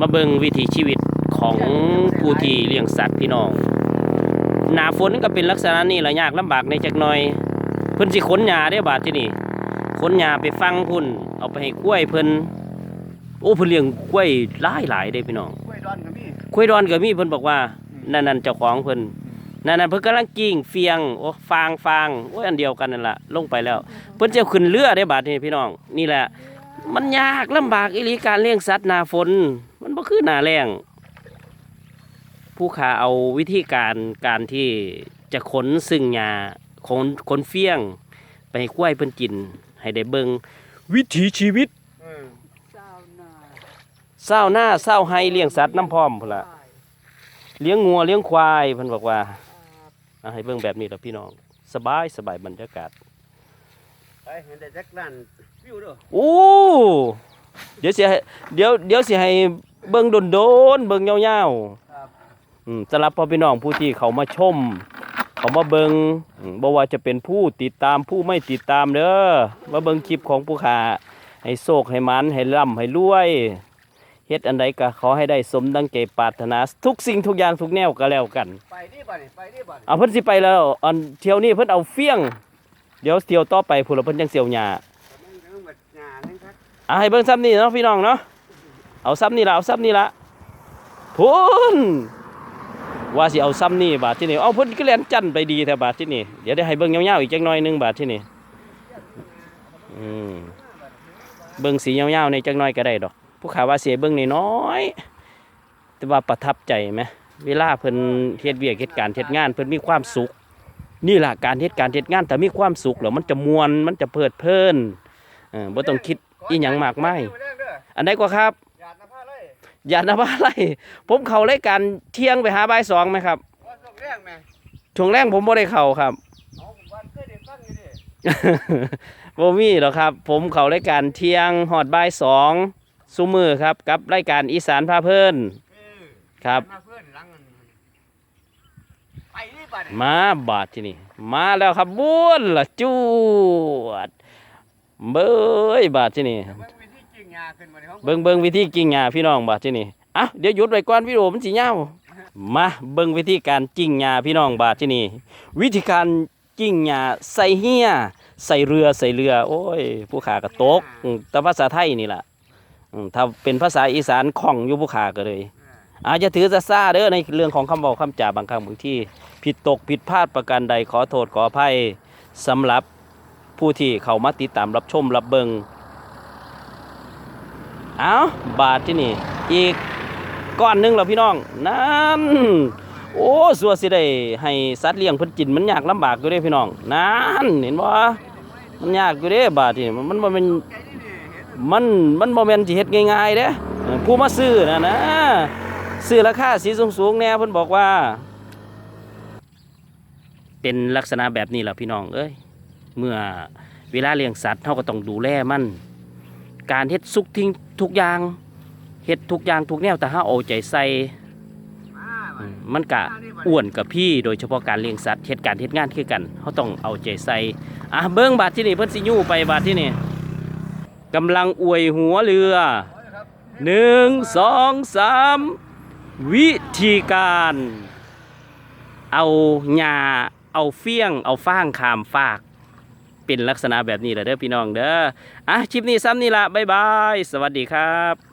มาเบิ่งวิถีชีวิตของผู้ที่เลี้ยงสัตว์พี่น้อง หน้าฝนก็เป็นลักษณะนี้แหละยากลำบากในจักหน่อย เพิ่นสิขนหญ้าได้บาดที่นี่ขนหญ้าไปฟังพุ่น เอาไปให้กล้วยเพิ่นโอ้เพิ่นเลี้ยงกล้วยหลายหลายๆเด้พี่น้องกล้วยดอนก็มีกล้วยดอนก็มีเพิ่นบอกว่านั่นนั่นเจ้าของเพิ่นนั่นนั่นเพิ่นกำลังกิ้งเฟียงโอ้ฟางฟางโอ้ยอันเดียวกันนั่นล่ะลงไปแล้ว เพิ่นจะเอาขึ้นเรือได้บาดนี้พี่น้อง นี่แหละ มันยากลำบากอีหลีการเลี้ยงสัตว์หน้าฝนมัน บ่คือหน้าแล้งผู้ขาเอาวิธีการการที่จะขนซึ่งหญ้าขนขนเฟียง ไปให้กล้วยเพิ่นกิน ให้ได้เบิ่งวิถีชีวิตเออเศร้าหน้าเศร้าให้เลี้ยงสัตว์น้ำพร้อมพุ่นละเลี้ยงงัวเลี้ยงควายเพิ่นบอกว่าเอาให้เบิ่งแบบนี้แหละพี่น้อง สบายสบายบรรยากาศไปเห็นแต่จักร้านวิวเด้อโอ้เดี๋ยวสิให้เดี๋ยวเดี๋ยวสิให้ เบิ่งโดนๆเบิ่งยาวครับๆอืมสำหรับพ่อพี่น้องผู้ที่เขามาชม เขามาเบิ่งอืมบ่ว่าจะเป็นผู้ติดตามผู้ไม่ติดตามเด้อมาเบิ่งคลิปของผู้ขาให้โชคให้มันให้ร่ำให้รวยเฮ็ดอันใดก็ขอให้ได้สมดังใจปรารถนา ทุกสิ่งทุกอย่างทุกแนวก็แล้วกัน ไปดิบ่นี่ไปดิบ่นี่เอาเพิ่นสิไปแล้วอันเที่ยวนี้เพิ่นเอาเฟี้ยง เดี๋ยวเที่ยวต่อไปพุ่นละเพิ่นจังเสียวหญ้า มันก็ต้องบัดงานนึงครับ อะให้เบิ่งซ้ำนี่เนาะพี่น้องเนาะ เอาซ้ำนี่ละเอาซ้ำนี่ละพุ่นว่าสิเอาซ้ำนี่บาทที่นี่เอาพิ่นก็แลนจันไปดีแท้บาทที่นี่เดี๋ยวได้ให้เบิ่งยาวๆอีกจักน่อยหนึงบาทที่นี่อืมเบิ่งสียาวๆในจักน่อยก็ได้ดอก ผู้ขาว่าเสียเบิ่งน้อย แต่ว่าประทับใจไหมเวลาเพิ่นเฮ็ดเวียกเฮ็ดการเฮ็ดงานเพิ่นมีความสุข นี่ล่ะการเฮ็ดการเฮ็ดงานแต่มีความสุขแล้วมันจะมวนมันจะเพลิดเพลินเออบ่ต้องคิดอีหยังมากมายอันใดกว่าครับ ยอย่านะว่าอะไรผมเข้ารายการเที่ยงไปหาบ่ายสองไหมครับว่าส่งแรงแม่ช่วงแรกผมบ่ได้เข้าครับเอาวันเคยได้ฟังอยู่ดิบ่มีหรอกครับ ผมเข้ารายการเที่ยงหอดบ่ายสองซุมือครับ กับรายการอีสานพาเพลินเออครับมาเพื่อนหลังกันไปดิบ่นี่มาบาดที่นี่มาแล้วครับบ้วนละจวดเบ้ยบาดที่นี่เบิ่ งวิธีจริงยาขึ้นมาในห้องเบิ่งเบิ่งวิธีกิ่งหญ้าพี่น้องบาดที่นี่อะเดี๋ยวหยุดไว้ก่อนวิดีโอมันสิยาวมาเบิ่งวิธีการกิ่งหญ้าพี่น้องบาดที่นี่วิธีการกิ่งหญ้าใส่เฮียใส่เรือใส่เรือ โอ้ย ผู้ขากระตกอืมแต่ภาษาไทยนี่ล่ะอืมถ้าเป็นภาษาอีสานคล่องอยู่ผู้ขาก็เลยอาจจะถือซะซ่าเด้อในเรื่องของคำบอกคำจาบางครั้งบางที่ผิดตกผิดพลาดประการใดขอโทษขออภัยสำหรับผู้ที่เข้ามาติดตามรับชมรับเบิง เอาบาทที่นี่ อีกก้อนหนึงแล้วพี่น้อง นั่น โอ้สัวสิได้ให้สัตว์เลี้ยงเพิ่นกินมันยากลำบากอยู่เด้พี่น้อง นั่นเห็นบ่มันยากอยู่เด้บาทที่มันมันบ่แม่นมันมันบ่แม่นสิเฮ็ดง่ายๆเด้ผู้มาซื้อน่ะนะซื้อราคาสีสูงๆแน่เพิ่นบอกว่า เป็นลักษณะแบบนี้แหละพี่น้องเอ้ยเมื่อเวลาเลี้ยงสัตว์เฮาก็ต้องดูแลมัน การเฮ็ดสุกทิ้ง ทุกอย่างเฮ็ดทุกอย่างทุกแนวแต่เฮาเอาใจใส่มันก็อ้วนกับพี่โดยเฉพาะการเลี้ยงสัตว์เฮ็ดการเฮ็ดงานคือกันเฮาต้องเอาใจใส่อะเบิ่งบาดที่นี่เพิ่นสิยู่ไปบาดที่นี่กำลังอวยหัวเรือหนึ่งสองสามวิธีการ เอาหญ้าเอาเฟี้ยง เอาฟางขามฟาก เป็นลักษณะแบบนี้แหละเด้อพี่น้องเด้ออะคลิปนี้ซ้ำนี่ละบ๊ายบาย สวัสดีครับ